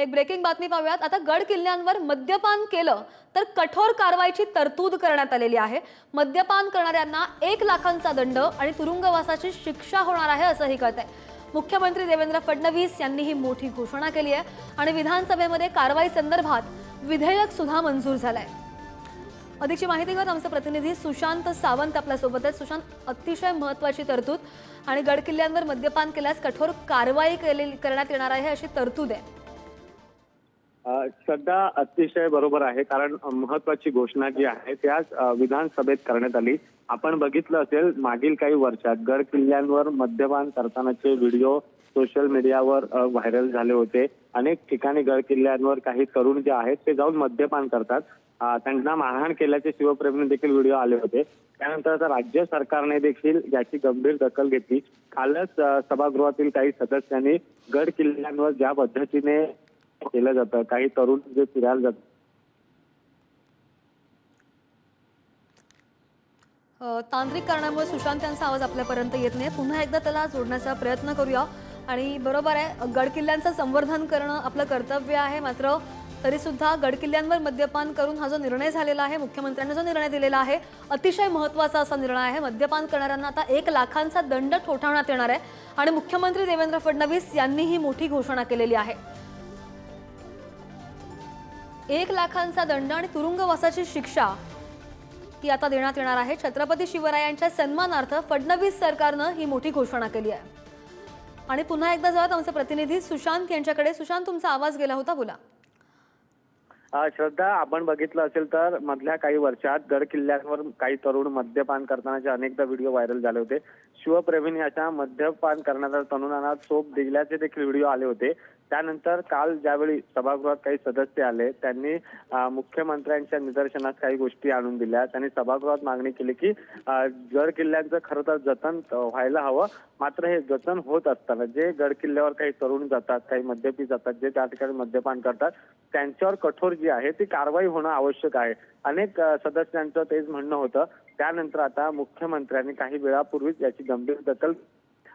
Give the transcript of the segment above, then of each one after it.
एक ब्रेकिंग बातमी पाहूयात. आता गड किल्ल्यांवर मद्यपान केलं तर कठोर कारवाईची तरतूद करण्यात आलेली आहे. मद्यपान करणाऱ्यांना एक लाखांचा दंड आणि तुरुंगवासाची शिक्षा होणार आहे असंही कळत आहे मुख्यमंत्री देवेंद्र फडणवीस यांनी ही मोठी घोषणा केली आहे आणि विधानसभेमध्ये कारवाई संदर्भात विधेयक सुद्धा मंजूर झालंय. अधिकची माहिती घेऊन आमचे प्रतिनिधी सुशांत सावंत आपल्यासोबत आहेत. सुशांत अतिशय महत्वाची तरतूद आणि गडकिल्ल्यांवर मद्यपान केल्यास कठोर कारवाई केली करण्यात येणार आहे अशी तरतूद आहे. श्रद्धा अतिशय बरोबर आहे कारण महत्वाची घोषणा जी आहे त्याच विधानसभेत करण्यात आली. आपण बघितलं असेल मागील काही वर्षात गड किल्ल्यांवर मद्यपान करतानाचे व्हिडिओ सोशल मीडियावर व्हायरल झाले होते. अनेक ठिकाणी गड किल्ल्यांवर काही तरुण जे आहेत ते जाऊन मद्यपान करतात. त्यांना मारहाण केल्याचे शिवप्रेमीने देखील व्हिडिओ आले होते. त्यानंतर आता राज्य सरकारने देखील याची गंभीर दखल घेतली. कालच सभागृहातील काही सदस्यांनी गड किल्ल्यांवर ज्या पद्धतीने केलं जातं काही तरुण जे फिरायला जातात तांत्रिक कारणामुळे सुशांत यांचा आवाज आपल्यापर्यंत येत नाही. पुन्हा एकदा त्याला जोडण्याचा प्रयत्न करूया. आणि बरोबर आहे गडकिल्ल्यांचं संवर्धन करणं आपलं कर्तव्य आहे. मात्र तरी सुद्धा गडकिल्ल्यांवर मद्यपान करून हा जो निर्णय झालेला आहे मुख्यमंत्र्यांनी जो निर्णय दिलेला आहे अतिशय महत्त्वाचा असा निर्णय आहे. मद्यपान करणाऱ्यांना आता एक लाखांचा दंड ठोठावण्यात येणार आहे. आणि मुख्यमंत्री देवेंद्र फडणवीस यांनी ही मोठी घोषणा केलेली आहे. एक लाखांचा दंड आणि तुरुंगवासाची शिक्षा ही आता देण्यात येणार आहे. छत्रपती शिवरायांच्या सन्मानार्थ फडणवीस सरकारनं ही मोठी घोषणा केली आहे. आणि पुन्हा एकदा जाऊयात आमचे प्रतिनिधी सुशांत यांच्याकडे. सुशांत तुमचा आवाज गेला होता बोला. श्रद्धा आपण बघितलं असेल तर मधल्या काही वर्षात गड किल्ल्यांवर काही तरुण मद्यपान करतानाचे अनेकदा व्हिडिओ व्हायरल झाले होते. शिवप्रेमीने अशा मद्यपान करणाऱ्या तरुणांना चोप दिल्याचे देखील व्हिडिओ आले होते. त्यानंतर काल ज्यावेळी सभागृहात काही सदस्य आले त्यांनी मुख्यमंत्र्यांच्या निदर्शनास काही गोष्टी आणून दिल्या. त्यांनी सभागृहात मागणी केली की गड किल्ल्यांचं खरं तर जतन व्हायला हवं. मात्र हे जतन होत असताना जे गड किल्ल्यावर काही तरुण जातात काही मद्यपी जातात जे त्या ठिकाणी मद्यपान करतात त्यांच्यावर कठोर जी आहे ती कारवाई होणं आवश्यक आहे. अनेक सदस्यांचं तेच म्हणणं होतं. त्यानंतर आता मुख्यमंत्र्यांनी काही वेळापूर्वीच याची गंभीर दखल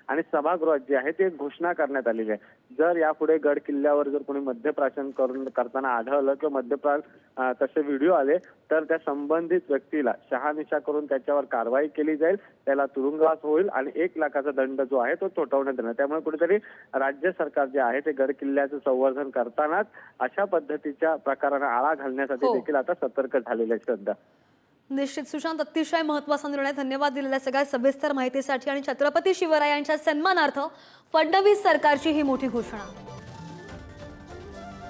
आणि सभागृहात जी आहे ती घोषणा करण्यात आलेली आहे. जर यापुढे गड किल्ल्यावर जर कोणी मद्यप्राशन करून करताना आढळलं किंवा मद्यपान अ, तसे व्हिडिओ आले तर त्या संबंधित व्यक्तीला शहानिशा करून त्याच्यावर कारवाई केली जाईल त्याला तुरुंगवास होईल आणि एक लाखाचा दंड जो आहे तो थोटवण्यात येणार. त्यामुळे कुठेतरी राज्य सरकार जे आहे ते गड किल्ल्याचं संवर्धन करतानाच अशा पद्धतीच्या प्रकारांना आळा घालण्यासाठी हो. देखील आता सतर्क झालेले आहे श्रद्धा निश्चित. सुशांत अतिशय महत्त्वाचा निर्णय. धन्यवाद दिलेल्या सगळ्या सविस्तर माहितीसाठी. आणि छत्रपती शिवरायांच्या सन्मानार्थ फडणवीस सरकारची ही मोठी घोषणा.